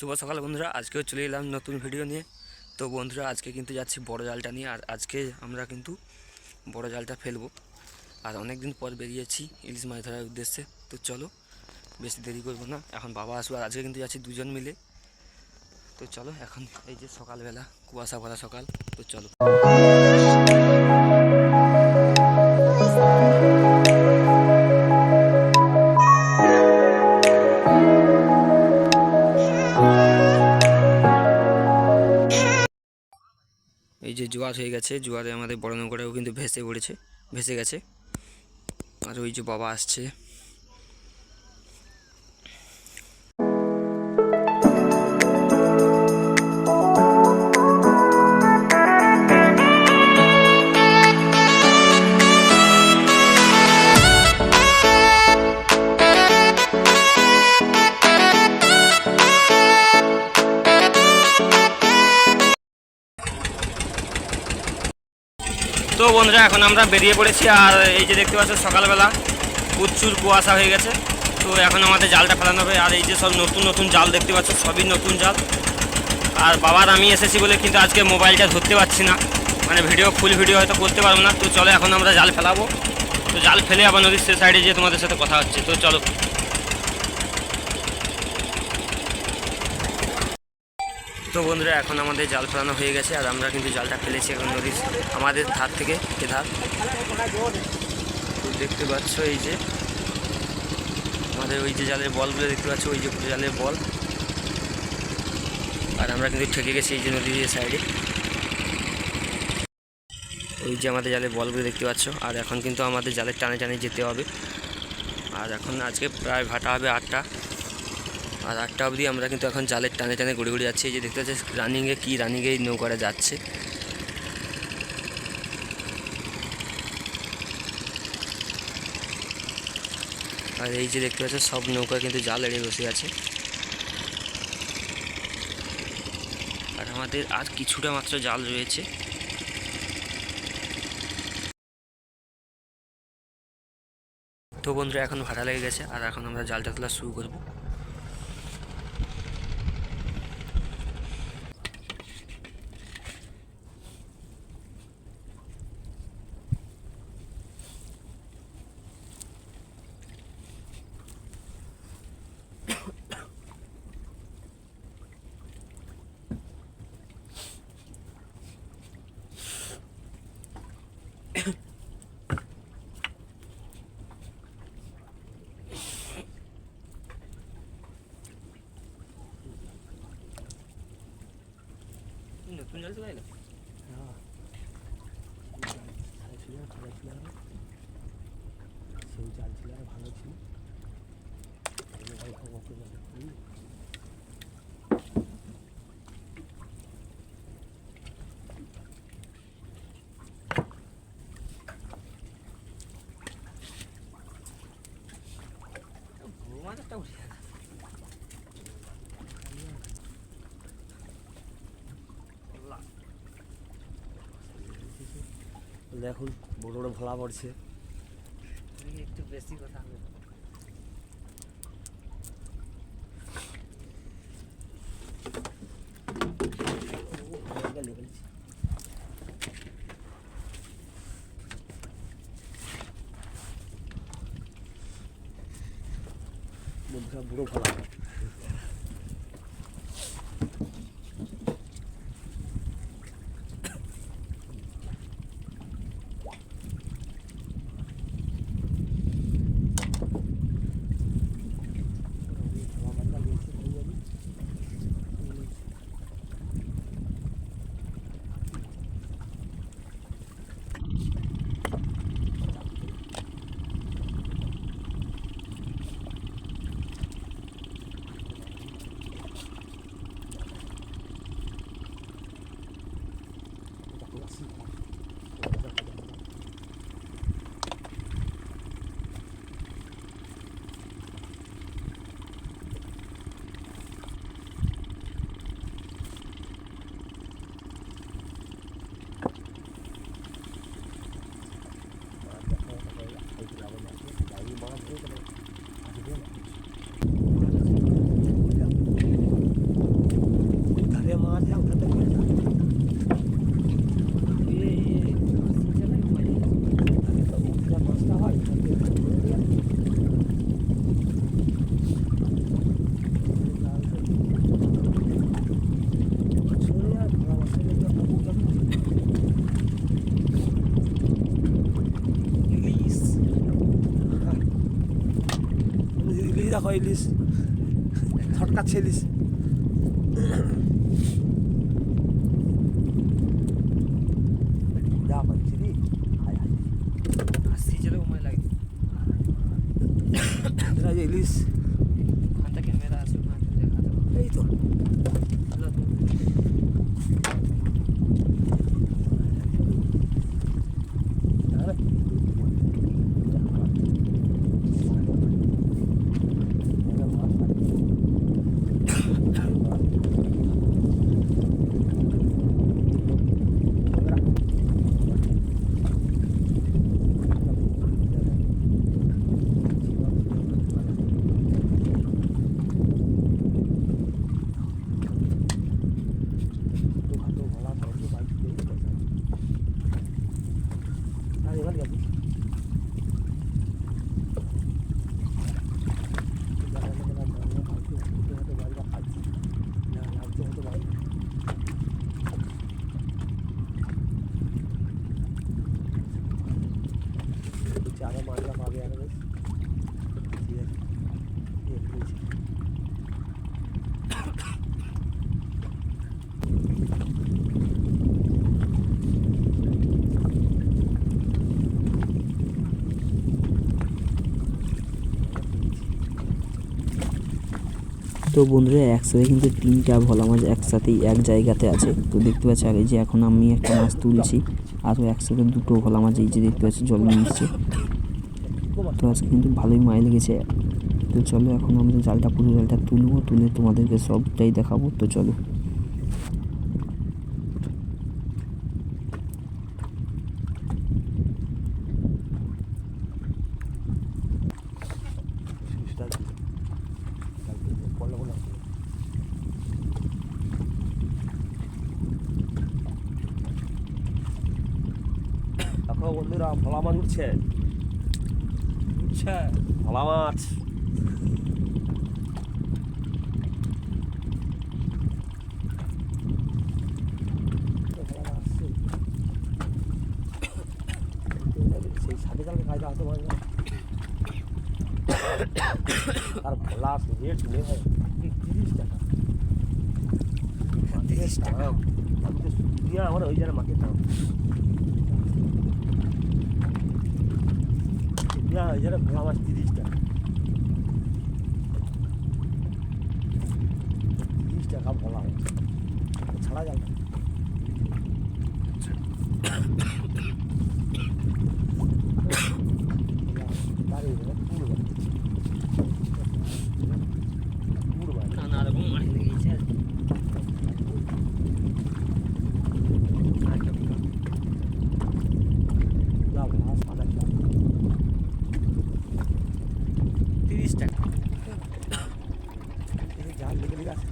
শুভ সকাল বন্ধুরা, আজকেও চলে এলাম নতুন ভিডিও নিয়ে। তো বন্ধুরা, আজকে কিন্তু যাচ্ছি বড় জালটা নিয়ে, আর আজকে আমরা কিন্তু বড় জালটা ফেলব। আর অনেক দিন পর বেরিয়েছি ইলিশ মাছ ধরার উদ্দেশ্যে। তো চলো, বেশি দেরি করব না। এখন বাবা আসব আর আজকে কিন্তু যাচ্ছি দুজন মিলে। তো চলো, এখন এই যে সকালবেলা, কুয়াশা ভরা সকাল। তো চলো। জোয়ার হয়ে গেছে। জোয়ারে আমাদের বড় নৌকাটাও কিন্তু ভেসে পড়েছে, ভেসে গেছে। আর ওই যে বাবা আসছে। এখন আমরা বেরিয়ে পড়েছি আর এই যে দেখতে পাচ্ছ সকালবেলা প্রচুর কুয়াশা হয়ে গেছে। তো এখন আমাদের জালটা ফেলানো হবে। আর এই যে সব নতুন নতুন জাল দেখতে পাচ্ছ, সবই নতুন জাল। আর বাবার আমি এসেছি বলে কিন্তু আজকে মোবাইলটা ধরতে পারছি না। মানে ভিডিও ফুল ভিডিও হয়তো করতে পারব না। তো চলো এখন আমরা জাল ফেলাবো। তো জাল ফেলে আবার নদীর সে সাইডে যেয়ে তোমাদের সাথে কথা হচ্ছে। তো চলো। তো বন্ধুরা, এখন আমাদের জাল ফেলানো হয়ে গেছে আর আমরা কিন্তু জালটা ফেলেছি এখন নদীর আমাদের ধার থেকে, এ ধার। দেখতে পাচ্ছ এই যে, আমাদের ওই যে জালের বলগুলো দেখতে পাচ্ছ, ওই যে জালের বল। আর আমরা কিন্তু ঠেকে গেছি এই যে নদীর সাইডে। ওই যে আমাদের জালের বলগুলো দেখতে পাচ্ছ, আর এখন কিন্তু আমাদের জালের টানে টানে যেতে হবে। আর এখন আজকে প্রায় ভাটা হবে আটটা। আর আটটা অবধি আমরা কিন্তু এখন জালের টানে টানে ঘুরে ঘুরে যাচ্ছি। এই যে দেখতে পাচ্ছি রানিংয়ে কী রানিংয়ে নৌকাটা যাচ্ছে। আর এই যে দেখতে পাচ্ছ সব নৌকা কিন্তু জাল এড়ে বসে আছে। আর আমাদের আর কিছুটা মাত্র জাল রয়েছে। তো বন্ধুরা, এখন ভাড়া লেগে গেছে, আর এখন আমরা জালটা তোলা শুরু করব। নতুন জাল চলে এলো সেই চাল ছিল আর ভালো ছিল এগুলো ভাই খবর করে হুম। বড় মাছ একটা উঠে গেল। আল্লাহ। দেখুন বড় বড় ভোলা পড়ছে। একটু বেশি কথা হবে। বুড়ো ভোলা। not one. ইলিশ ছটকাচ্ছে ইলিশ ইলিশ ওখানটা ক্যামেরা আছে ওখানে দেখা যাবে এই তো আরও মাছটা পাবে আরও বেশ ঠিক আছে এই বলছি। তো বন্ধুরা একসাথে কিন্তু তিনটা ভোলা মাছ একসাথেই এক জায়গাতে আছে। তো দেখতে পাচ্ছি আগে যে এখন আমি একটা মাছ তুলছি আরও একসাথে দুটো ভোলা মাছ, এই যে দেখতে পাচ্ছি, জল নিচ্ছে তো আজকে কিন্তু ভালোই মাইল লেগেছে। তো চলো, এখন আমি জালটা, পুরো জালটা তুলবো, তুলে তোমাদেরকে সবটাই দেখাবো। তো চলো। ভোলা মাছ উঠছে। উঠছে ভোলা মাছ আর ভোলা রেট নেই হয় তিরিশ টাকা। তিরিশ টাকা। আমার ওই জায়গায় মাকে দাম ওই জায়গায় ভোলা মাছ তিরিশ টাকা তিরিশ টাকা ভোলা ছাড়া যাবে না বাড়ি পুরো পুরো বাড়ি নানা রকম মাছ লেগেছে আর আরেকটা পুরো। যা মাছ সাদা চা তিরিশ টাকা এই জাল লেগে লেগে আছে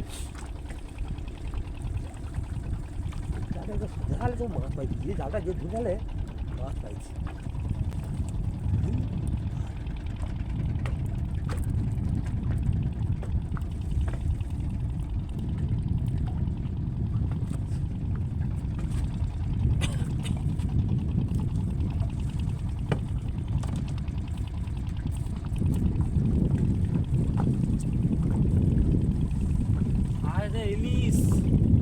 জালে তো জালে তো মাছ পাইছি যে জালটা যে ঢুকালে মাছ পাইছি আয় রে ইলিশ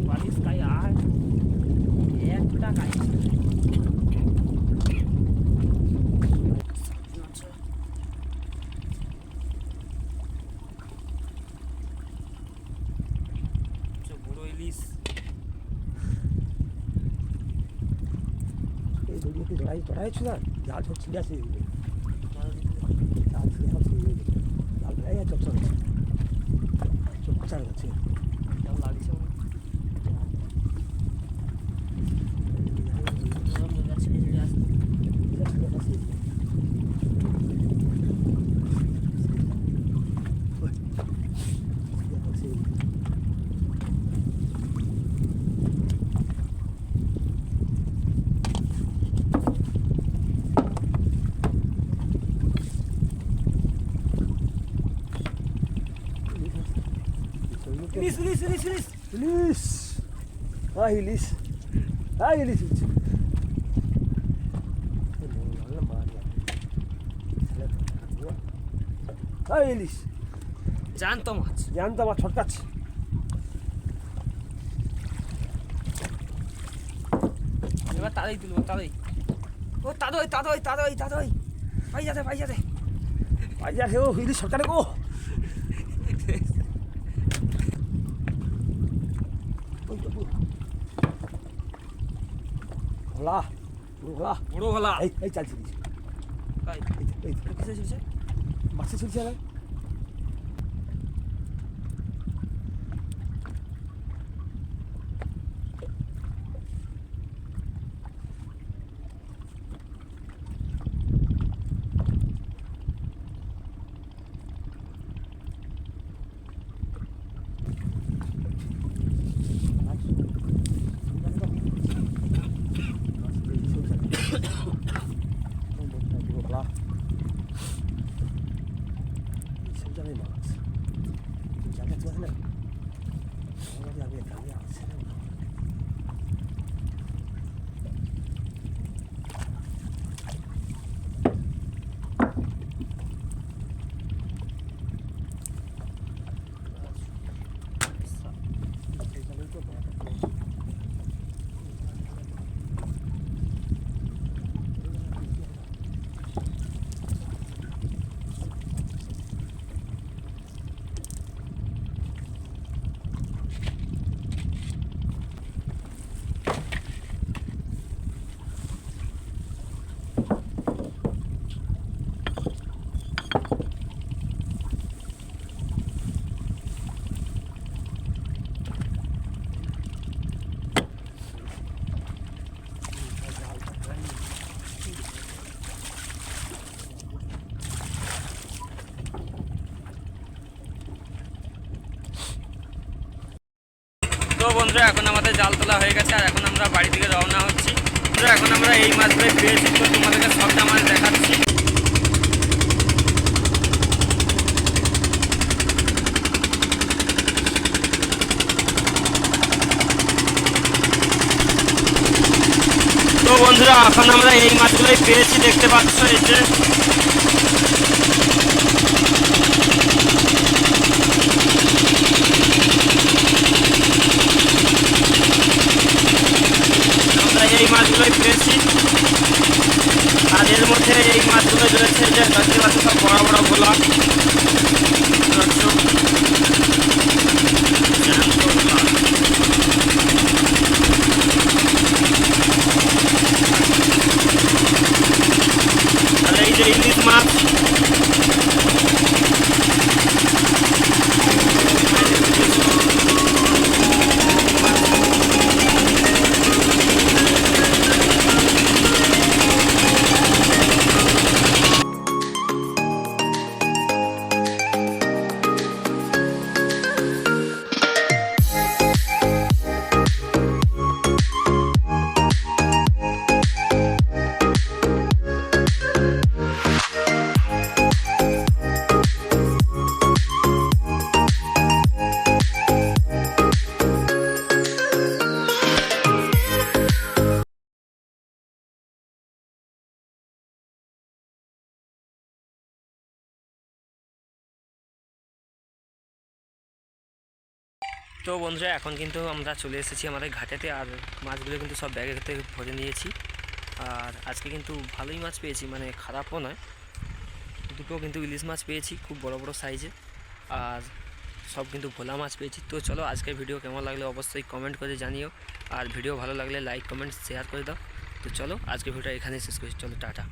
বালিশ খাই আয় একটা খাই বড় ইলিশ এই দুর্নীতি জড়াই জড়াই ছিল না জাল সব ছিঁড়ে আসে জাল ছিঁড়ে সব ছিঁড়ে গেছে জাল এই চপ চপ চপ চার যাচ্ছে কেমন লাগছে ছেড়ে ছেড়ে আসছে ইলিশ ইলিশ ইলিশ ইলিশ হ্যাঁ ইলিশ হ্যাঁ ইলিশ উঠছে হ্যাঁ ইলিশ জ্যান্ত মাছ। জ্যান্ত আমার ছটকাচ্ছে এবার তাড়াই তুলবো তাড়াই ও তাড়াই তাড়াই তাড়াই তাড়াই পাই যাতে পাই যাতে পাইয়া খেয়েও ইলিশ সরকারে গো ওই তো, ওই। ভোলা বুড়ো ভোলা বুড়ো ভোলা এই এই চালছি তাই এই এই তো। কিসে ছিলছে মাছে ছিলছে না তো বন্ধুরা, এখন আমাদের জাল তোলা হয়ে গেছে আর এখন আমরা বাড়ি থেকে রওনা হচ্ছি। বন্ধুরা, এখন আমরা এই মাছগুলো পেয়েছি তো তোমাদেরকে সবটা মাছ দেখাচ্ছি। তো বন্ধুরা, এখন আমরা এই মাছগুলোই পেয়েছি, দেখতে পাচ্ছ যে আমরা এই মাছগুলোই পেয়েছি আর এর মধ্যে এই মাছগুলো রয়েছে যে দেখতে মাছ সব বড় বড় ভোলা তো বন্ধুরা, এখন কিন্তু আমরা চলে এসেছি আমাদের ঘাটেতে, আর মাছগুলো কিন্তু সব ব্যাগের থেকে ভরে নিয়েছি। আর আজকে কিন্তু ভালোই মাছ পেয়েছি মানে খারাপও নয়। দুটো কিন্তু ইলিশ মাছ পেয়েছি, খুব বড় বড় সাইজে। আর সব কিন্তু ভোলা মাছ পেয়েছি। তো চলো, আজকের ভিডিও কেমন লাগলে অবশ্যই কমেন্ট করে জানিও। আর ভিডিও ভালো লাগলে লাইক কমেন্ট শেয়ার করে দাও। তো চলো, আজকের ভিডিওটা এখানেই শেষ করছি। চলো, টাটা।